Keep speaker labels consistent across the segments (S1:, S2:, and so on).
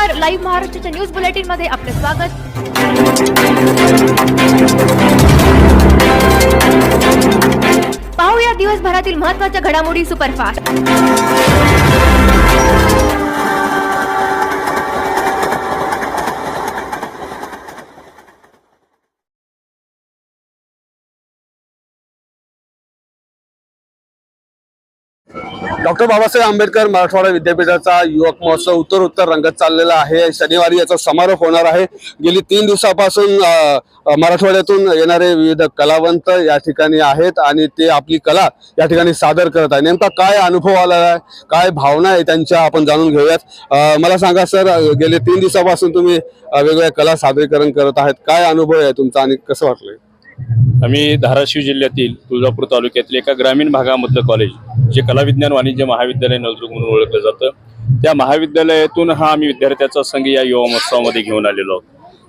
S1: नमस्कार. लाईव्ह महाराष्ट्राच्या न्यूज बुलेटिनमध्ये आपले स्वागत. पाहूया दिवसभरातील महत्त्वाच्या घडामोडी सुपरफास्ट.
S2: डॉक्टर बाबासाहेब आंबेडकर मराठवाडा विद्यापीठाचा युवक महोत्सव उत्तर उत्तर रंगत चाललेला आहे. शनिवारी याचा समारोप होणार आहे. गेली तीन दिवसापासून मराठवाड्यातून येणारे विविध कलावंत या ठिकाणी आहेत आणि ते आपली कला या ठिकाणी सादर करत आहे नेमका काय अनुभव आला आहे? काय भावना आहे त्यांच्या? आपण जाणून घेऊयात. मला सांगा सर गेले तीन दिवसापासून तुम्ही वेगवेगळ्या कला सादरीकरण करत आहेत. काय अनुभव आहे तुमचा आणि कसं वाटलंय?
S3: आम्ही धाराशिव जिल्ह्यातील तुळजापूर तालुक्यातील एका ग्रामीण भागामधलं कॉलेज जे कला विज्ञान वाणिज्य महाविद्यालय नळदुर्ग म्हणून ओळखलं जातं त्या महाविद्यालयातून हा आम्ही विद्यार्थ्याचा संघ या युवा महोत्सवामध्ये घेऊन आलेलो आहोत.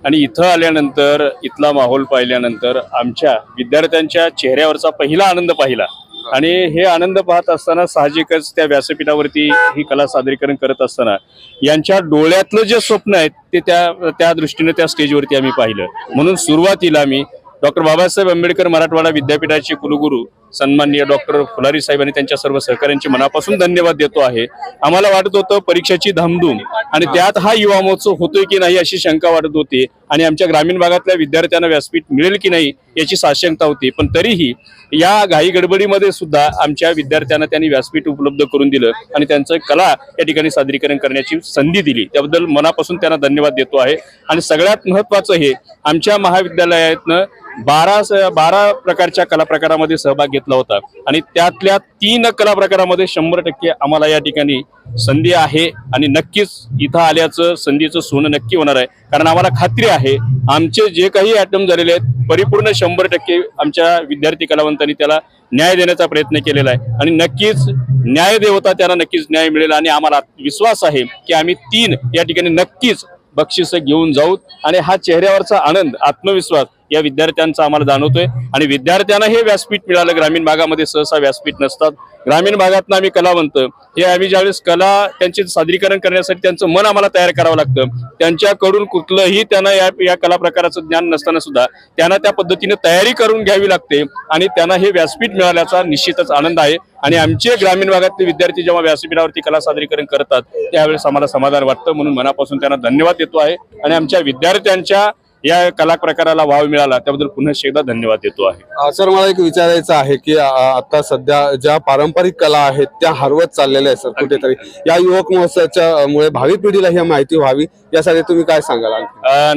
S3: आणि इथं आल्यानंतर इथला माहोल पाहिल्यानंतर आमच्या विद्यार्थ्यांच्या चेहऱ्यावरचा पहिला आनंद पाहिला. आणि हे आनंद पाहत असताना साहजिकच त्या व्यासपीठावरती ही कला सादरीकरण करत असताना यांच्या डोळ्यातलं जे स्वप्न आहे ते त्या त्या दृष्टीने त्या स्टेजवरती आम्ही पाहिलं. म्हणून सुरुवातीला आम्ही डॉक्टर बाबासाहेब आंबेडकर मराठवाडा विद्यापीठाचे कुलगुरू सन्माननीय डॉक्टर फुलारी साहेब आणि त्यांच्या सर्व सहकाऱ्यांचे मनापासून धन्यवाद देतो आहे. आम्हाला वाटत होतं परीक्षेची धामधूम आणि त्यात हा युवा महोत्सव होतोय की नाही अशी शंका वाटत होती आणि आमच्या ग्रामीण भागातल्या विद्यार्थ्यांना व्यासपीठ मिळेल की नाही याची साशंकता होती. पण तरीही या घाई गडबडीमध्ये सुद्धा आमच्या विद्यार्थ्यांना त्यांनी व्यासपीठ उपलब्ध करून दिलं आणि त्यांचं कला या ठिकाणी सादरीकरण करण्याची संधी दिली. त्याबद्दल मनापासून त्यांना धन्यवाद देतो आहे. आणि सगळ्यात महत्वाचं हे आमच्या महाविद्यालयातनं बारा बारा प्रकारच्या कला प्रकारामध्ये सहभाग घेतला होता. आणि त्यातल्या तीन कला प्रकारामध्ये शंभर टक्के आम्हाला या ठिकाणी संधी आहे. आणि नक्कीच इथं आल्याचं संधीचं सोनं नक्की होणार आहे. कारण आम्हाला खात्री आहे आमचे जे काही ॲटम झालेले आहेत परिपूर्ण शंभर टक्के आमच्या विद्यार्थी कलावंतांनी त्याला न्याय देण्याचा प्रयत्न केलेला आहे. आणि नक्कीच न्याय देवता त्याला नक्कीच न्याय मिळेल आणि आम्हाला विश्वास आहे की आम्ही तीन या ठिकाणी नक्कीच बक्षिसं घेऊन जाऊ. आणि हा चेहऱ्यावरचा आनंद आत्मविश्वास या विद्यार्थ्यांचा आम्हाला जाणवतोय. आणि विद्यार्थ्यांना हे व्यासपीठ मिळालं ग्रामीण भागामध्ये सहसा व्यासपीठ नसतात. ग्रामीण भागातनं आम्ही कलावंत हे आम्ही ज्यावेळेस कला त्यांचे सादरीकरण करण्यासाठी त्यांचं मन आम्हाला तयार करावं लागतं. त्यांच्याकडून कुठलंही त्यांना या या कला प्रकाराचं ज्ञान नसताना सुद्धा त्यांना त्या पद्धतीने तयारी करून घ्यावी लागते. आणि त्यांना हे व्यासपीठ मिळाल्याचा निश्चितच आनंद आहे. आणि आमचे ग्रामीण भागातले विद्यार्थी जेव्हा व्यासपीठावरती कला सादरीकरण करतात त्यावेळेस आम्हाला समाधान वाटतं. म्हणून मनापासून त्यांना धन्यवाद देतो आहे. आणि आमच्या विद्यार्थ्यांच्या या कला प्रकाराला वाव मिळाला त्याबद्दल पुन्हा एकदा धन्यवाद देतो आहे.
S2: सर मला एक विचारायचं आहे की आता सध्या ज्या पारंपरिक कला आहेत त्या हरवत चाललेल्या आहेत सर कुठेतरी. या युवक महोत्सवाच्या मुळे भावी पिढीला ही माहिती व्हावी यासाठी तुम्ही काय सांगाल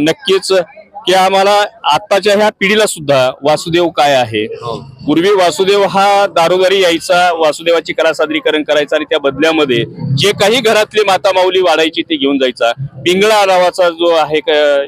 S3: नक्कीच की आम्हाला आताच्या ह्या पिढीला सुद्धा वासुदेव काय आहे? पूर्वी वासुदेव हा दारोदारी यायचा वासुदेवाची कला सादरीकरण करायचा आणि त्या बदल्यामध्ये जे काही घरातली माता माऊली वाढायची ती घेऊन जायचा. पिंगळा नावाचा जो आहे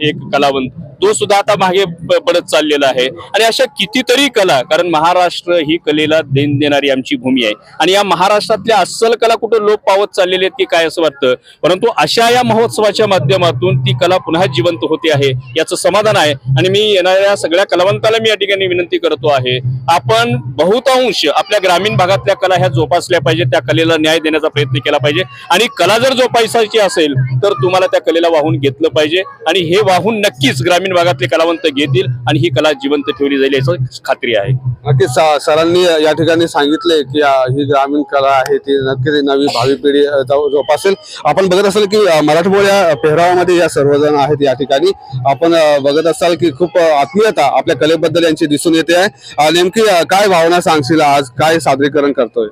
S3: एक कलावंत तो सुद्धा आता मागे पडत चाललेला आहे. आणि अशा कितीतरी कला कारण महाराष्ट्र ही कलेला देण देणारी आमची भूमी आहे. आणि या महाराष्ट्रातल्या अस्सल कला कुठं लोप पावत चाललेले आहेत की काय असं वाटतं? परंतु अशा या महोत्सवाच्या माध्यमातून ती कला पुन्हा जिवंत होते आहे याचं समाधान आहे. आणि मी येणाऱ्या सगळ्या कलावंताला मी या ठिकाणी विनंती करतो आहे आपण बहुतांश आपल्या ग्रामीण भागातल्या कला ह्या जोपासल्या पाहिजे त्या कलेला न्याय देण्याचा प्रयत्न केला पाहिजे. आणि कला जर जोपासायची असेल तर तुम्हाला त्या कलेला वाहून घेतलं पाहिजे. आणि हे वाहून नक्कीच ग्रामीण भागातले कलावंत घेतील आणि ही कला जिवंत ठेवली जाईल याची खात्री आहे.
S2: नक्कीच सरांनी या ठिकाणी सांगितले की ही ग्रामीण कला आहे ती नक्कीच नवी भावी पिढी जोपासेल. आपण बघत असाल की मराठमोळ्या पेहरावामध्ये या सर्वजण आहेत या ठिकाणी. आपण बघत असाल की खूप आत्मीयता आपल्या कलेबद्दल यांची दिसून येते आहे. नेमकी काय भावना सांगशील आज? काय सादरीकरण करतोय?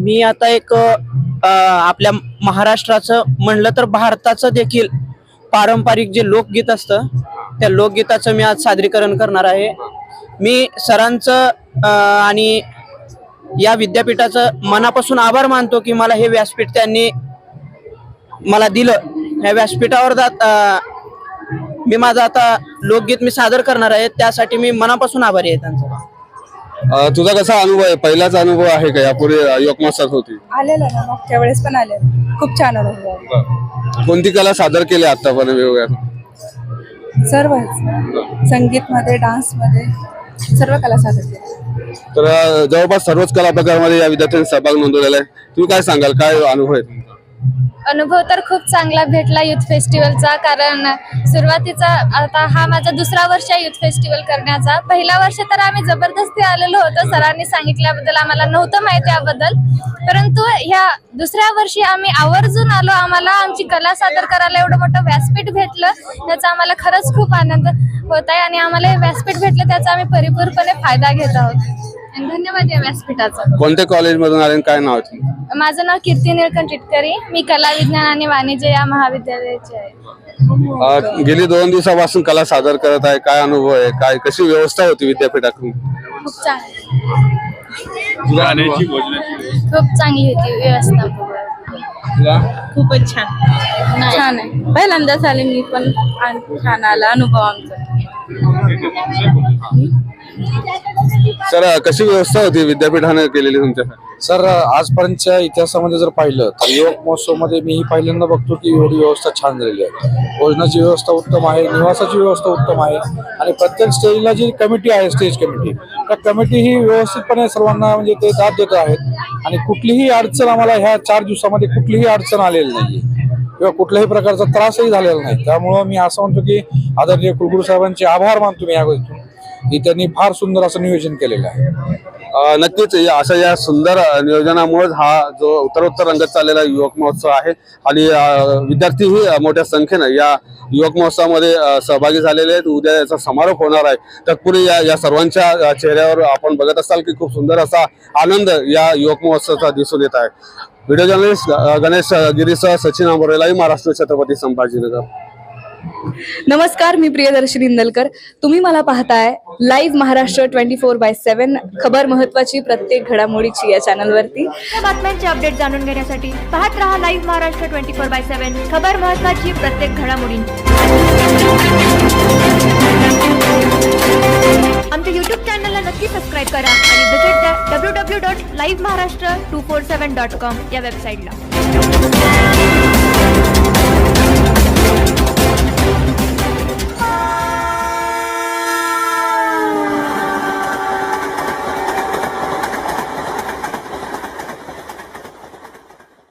S4: मी आता एक आपल्या महाराष्ट्राचं म्हणलं तर भारताचं देखील पारंपरिक जे लोकगीत असतं त्या लोकगीताचं मी आज सादरीकरण करणार आहे. मी सरांचं आणि या विद्यापीठाचं मनापासून आभार मानतो की मला हे व्यासपीठ त्यांनी मला दिलं. या व्यासपीठावर जात मी माझं आता लोकगीत मी सादर करणार आहे. त्यासाठी मी मनापासून आभारी आहे त्यांचा.
S2: अ, तुझा कसा अनुभव आहे? पहिलाच अनुभव आहे का? यापूर्वी महोत्सवात होती.
S5: आलेलं ना मागच्या वेळेस पण आलेलं. खूप छान अनुभव आहे.
S2: कोणती कला सादर केली आतापर्यंत वेगवेगळ्या?
S5: सर्वच संगीतमध्ये डान्समध्ये सर्व कला सादर केल्या
S2: तर जवळपास सर्वच कला प्रकारामध्ये या विद्यार्थ्यांनी सहभाग नोंदवलेला आहे. तुम्ही काय सांगाल? काय अनुभव आहे
S6: अनुभव तर खूप चांगला भेटला युथ फेस्टिवलचा कारण सुरुवातीचा आता हा माझा दुसरा वर्ष आहे युथ फेस्टिवल करण्याचा. पहिला वर्ष तर आम्ही जबरदस्ती आलेलो होतो सरांनी सांगितल्याबद्दल आम्हाला नव्हतं माहिती याबद्दल. परंतु ह्या दुसऱ्या वर्षी आम्ही आवर्जून आलो आम्हाला आमची कला सादर करायला एवढं मोठं व्यासपीठ भेटलं त्याचा आम्हाला खरंच खूप आनंद होत आहे आणि आम्हाला हे व्यासपीठ भेटलं त्याचा आम्ही परिपूर्णपणे फायदा घेत आहोत. आणि धन्यवाद या व्यासपीठाचा.
S2: कोणत्या कॉलेजमधून आले आणि काय नाव आहे तुमचं?
S6: माझं नाव कीर्ती निळकंठ टिटकरी. मी कला विज्ञान आणि वाणिज्य या महाविद्यालयाचे आहे.
S2: अ, गेली दोन दिवसापासून कला सादर करत आहे. काय अनुभव आहे? काय कशी व्यवस्था होती विद्यापीठातून
S6: खूप चांगली.
S3: भोजनाची
S6: खूप चांगली होती व्यवस्था.
S5: खूपच छान. छान आहे. पहिल्यांदाच आले मी पण आणि छान आला अनुभव आमचा.
S2: सर कशी व्यवस्था होती? विद्यापीठाने केलेली तुमच्यासाठी
S7: सर आजपर्यंतच्या इतिहासामध्ये जर पाहिलं तर युवक महोत्सवमध्ये मी ही पहिल्यांदा बघतो की एवढी व्यवस्था छान झालेली आहे. भोजनाची व्यवस्था उत्तम आहे निवासाची व्यवस्था उत्तम आहे आणि प्रत्येक स्टेजला जी कमिटी आहे स्टेज कमिटी त्या कमिटी ही व्यवस्थितपणे सर्वांना म्हणजे ते दाद देत आहेत. आणि कुठलीही अडचण आम्हाला ह्या चार दिवसामध्ये कुठलीही अडचण आलेली नाही किंवा कुठल्याही प्रकारचा त्रासही झालेला नाही. त्यामुळं मी असं म्हणतो की आदरणीय कुलगुरू साहेबांचे आभार मानतो मी या गोष्टीतून की त्यांनी फार सुंदर असं नियोजन केलेलं आहे.
S2: नक्कीच या- अशा या सुंदर नियोजनामुळेच हा जो उत्तरोत्तर रंगत चाललेला युवक महोत्सव आहे आणि विद्यार्थीही मोठ्या संख्येनं या युवक महोत्सवामध्ये सहभागी झालेले आहेत. उद्या याचा समारोप होणार आहे. तत्पूर्वी या या सर्वांच्या चेहऱ्यावर आपण बघत असाल की खूप सुंदर असा आनंद या युवक महोत्सवाचा दिसून येत आहे. व्हिडिओ जर्नलिस्ट गणेश गिरीसह सचिन आंबोरेला महाराष्ट्र छत्रपती संभाजीनगर
S5: नमस्कार मी प्रियदर्शनी इंदलकर तुम्ही मला पाहताय live Maharashtra twenty four by seven खबर महत्वाची प्रत्येक घडामोडीची या चॅनलवरती
S1: बातम्यांचे अपडेट जाणून घेण्यासाठी पाहत रहा live Maharashtra twenty four by seven खबर महत्वाची प्रत्येक घडामोडींची. आमच्या युट्यूब चॅनलला नक्की सबस्क्राईब करा आणि विजिट द्या W W dot live Maharashtra two four seven dot com या वेबसाईटला